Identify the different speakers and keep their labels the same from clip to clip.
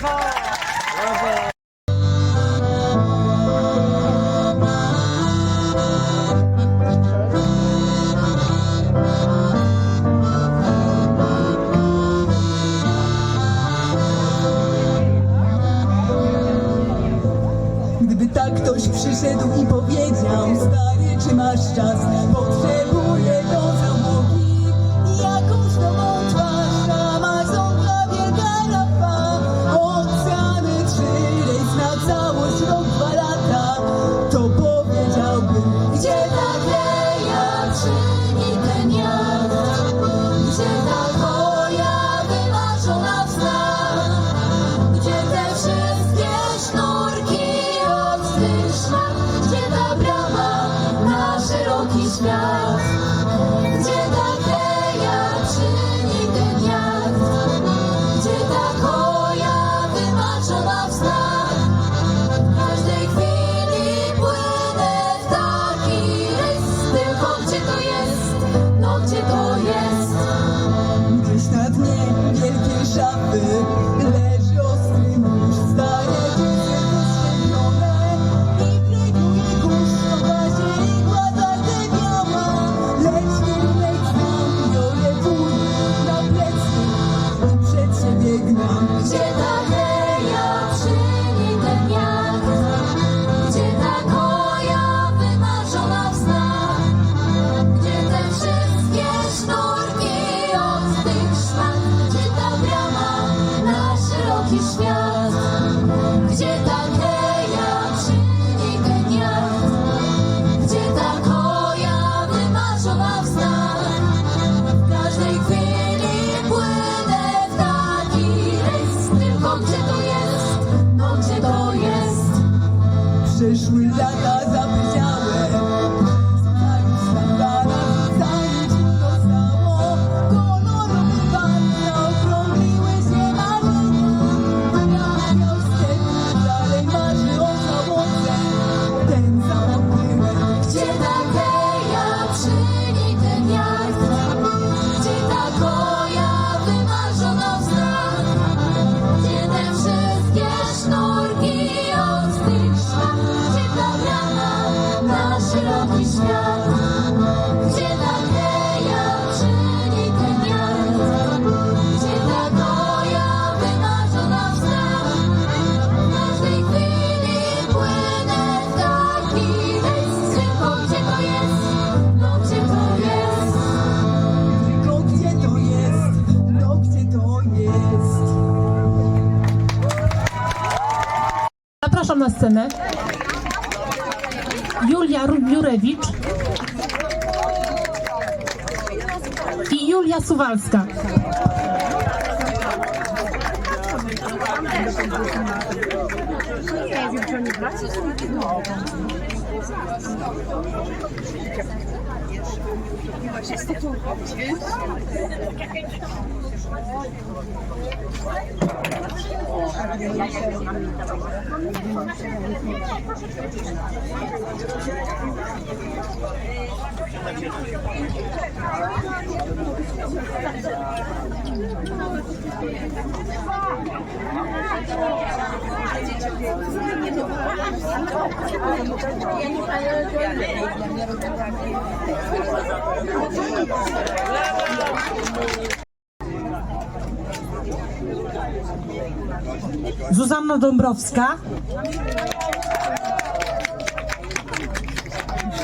Speaker 1: Bravo! Bravo! Michalska. Zuzanna Dąbrowska.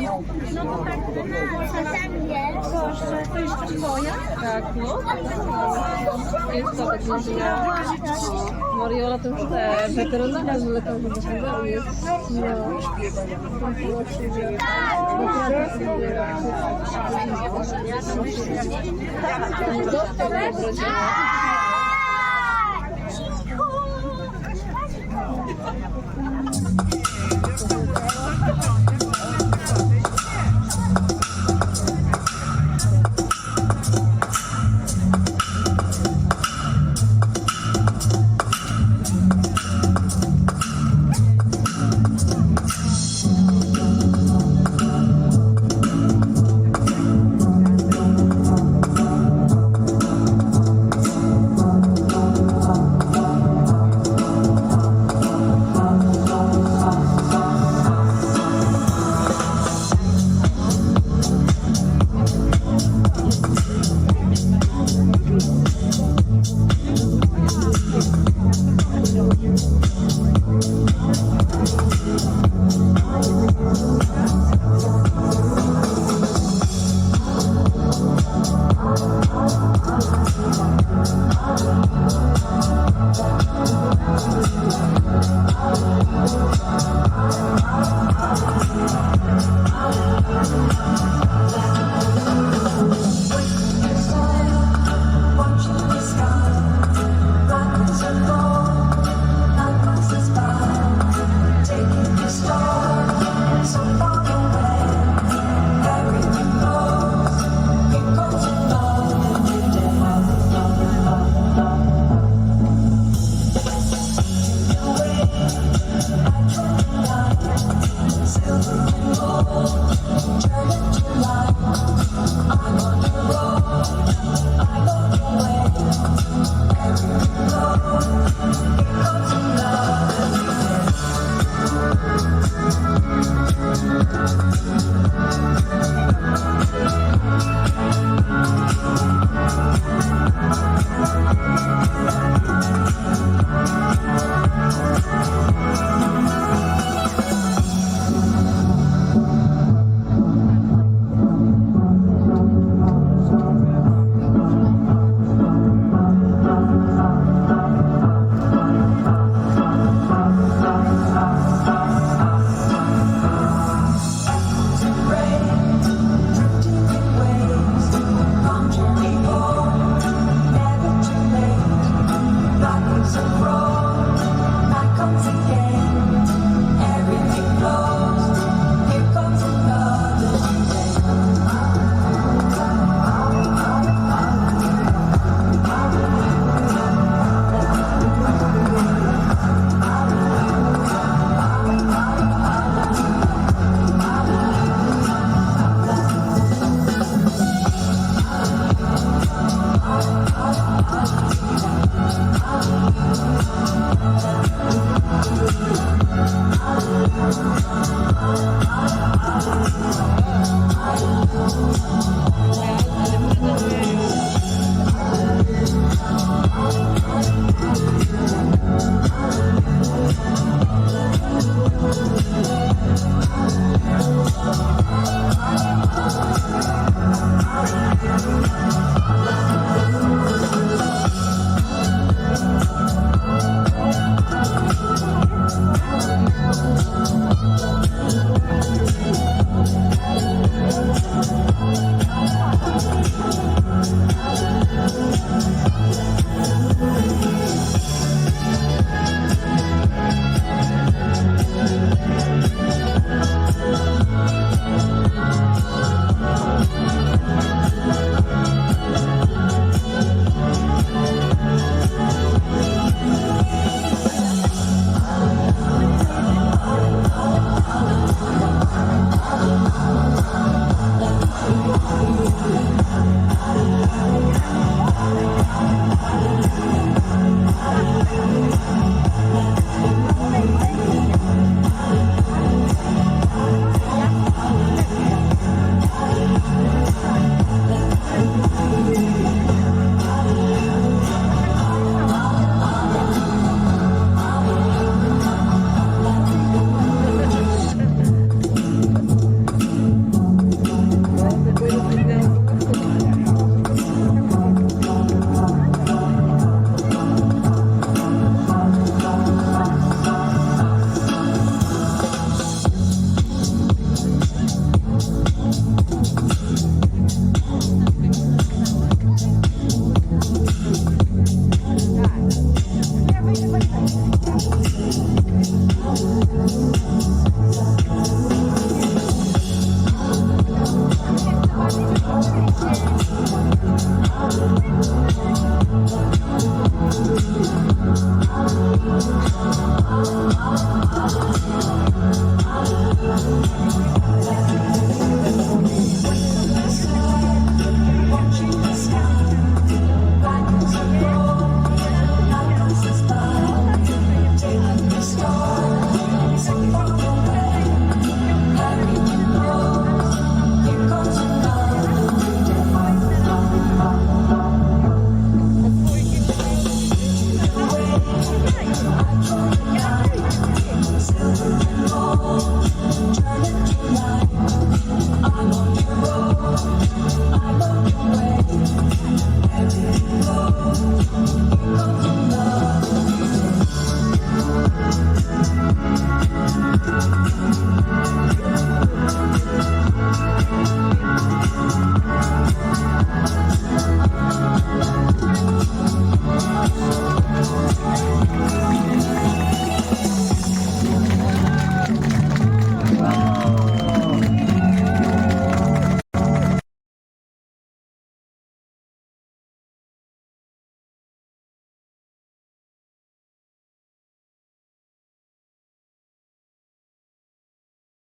Speaker 2: No
Speaker 3: to tak, proszę, to jeszcze twoja?
Speaker 1: Tak, no. Jest to tak nazywa. Mariola to już te weterynarka z lekarzem do szpitala jest. No.
Speaker 4: Doktor rodzina.